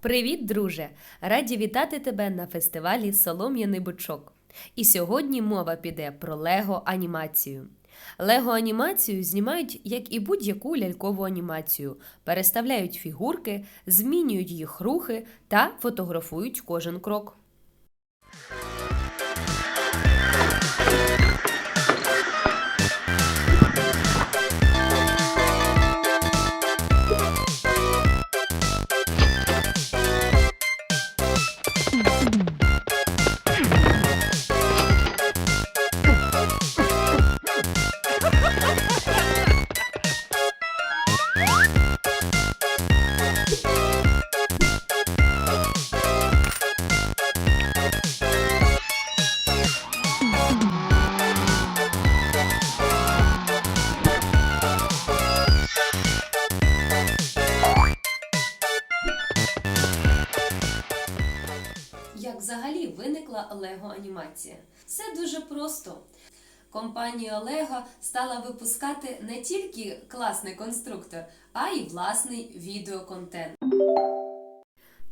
Привіт, друже! Раді вітати тебе на фестивалі Солом'яний Бучок. І сьогодні мова піде про Лего анімацію. Лего анімацію знімають як і будь-яку лялькову анімацію, переставляють фігурки, змінюють їх рухи та фотографують кожен крок. Як взагалі виникла Лего анімація? Все дуже просто. Компанія Lego стала випускати не тільки класний конструктор, а й власний відеоконтент.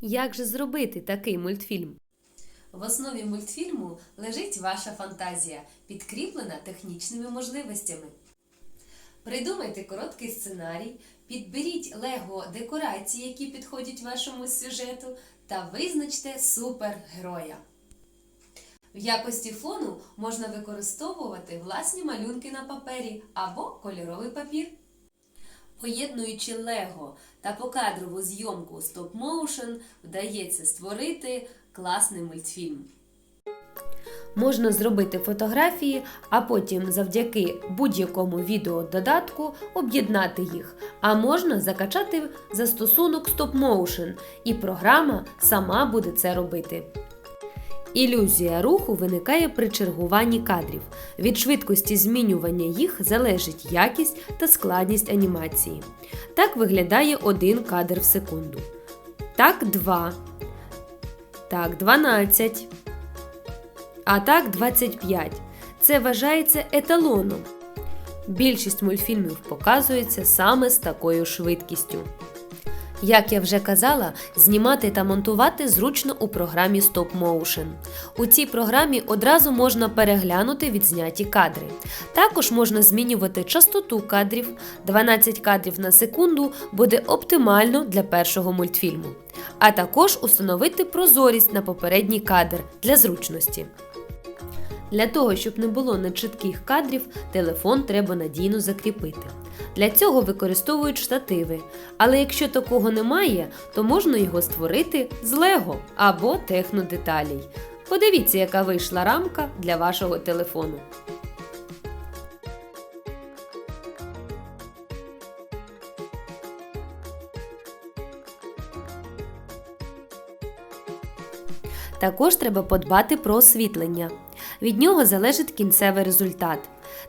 Як же зробити такий мультфільм? В основі мультфільму лежить ваша фантазія, підкріплена технічними можливостями. Придумайте короткий сценарій, підберіть лего декорації, які підходять вашому сюжету, та визначте супергероя. В якості фону можна використовувати власні малюнки на папері або кольоровий папір. Поєднуючи лего та покадрову зйомку стоп-моушен, вдається створити класний мультфільм. Можна зробити фотографії, а потім завдяки будь-якому відеододатку об'єднати їх. А можна закачати застосунок Stop Motion, і програма сама буде це робити. Ілюзія руху виникає при чергуванні кадрів. Від швидкості змінювання їх залежить якість та складність анімації. Так виглядає один кадр в секунду. Так 2. Так 12. А так 25. Це вважається еталоном. Більшість мультфільмів показується саме з такою швидкістю. Як я вже казала, знімати та монтувати зручно у програмі Stop Motion. У цій програмі одразу можна переглянути відзняті кадри. Також можна змінювати частоту кадрів. 12 кадрів на секунду буде оптимально для першого мультфільму. А також установити прозорість на попередній кадр для зручності. Для того, щоб не було нечітких кадрів, телефон треба надійно закріпити. Для цього використовують штативи, але якщо такого немає, то можна його створити з Лего або технодеталей. Подивіться, яка вийшла рамка для вашого телефону. Також треба подбати про освітлення. Від нього залежить кінцевий результат.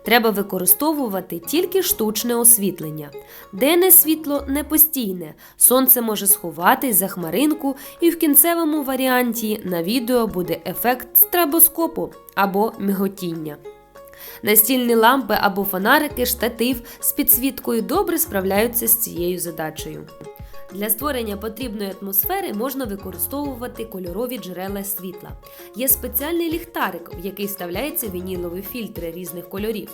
Треба використовувати тільки штучне освітлення. Денне світло не постійне, сонце може сховатись за хмаринку, і в кінцевому варіанті на відео буде ефект страбоскопу або миготіння. Настільні лампи або фонарики, штатив з підсвіткою добре справляються з цією задачею. Для створення потрібної атмосфери можна використовувати кольорові джерела світла. Є спеціальний ліхтарик, в який вставляються вінілові фільтри різних кольорів.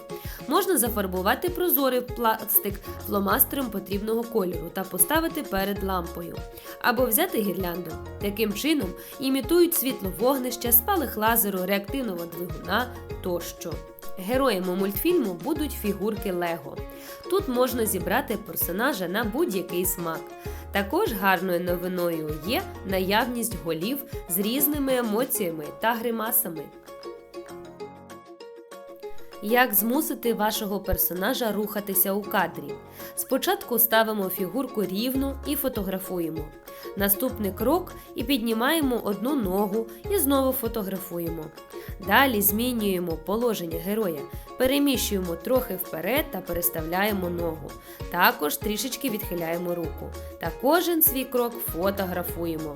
Можна зафарбувати прозорий пластик фломастером потрібного кольору та поставити перед лампою. Або взяти гірлянду. Таким чином імітують світло вогнища, спалах лазеру, реактивного двигуна тощо. Героями мультфільму будуть фігурки Лего. Тут можна зібрати персонажа на будь-який смак. Також гарною новиною є наявність голів з різними емоціями та гримасами. Як змусити вашого персонажа рухатися у кадрі? Спочатку ставимо фігурку рівно і фотографуємо. Наступний крок і піднімаємо одну ногу і знову фотографуємо. Далі змінюємо положення героя, переміщуємо трохи вперед та переставляємо ногу. Також трішечки відхиляємо руку. Та кожен свій крок фотографуємо.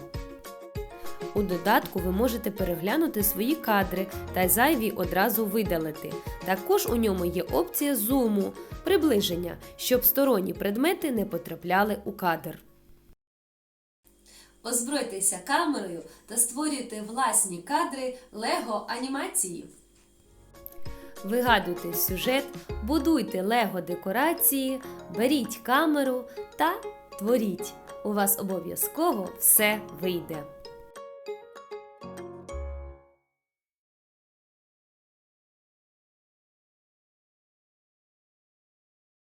У додатку ви можете переглянути свої кадри та зайві одразу видалити. Також у ньому є опція зуму, приближення, щоб сторонні предмети не потрапляли у кадр. Озбройтеся камерою та створюйте власні кадри лего анімації. Вигадуйте сюжет, будуйте лего декорації, беріть камеру та творіть. У вас обов'язково все вийде.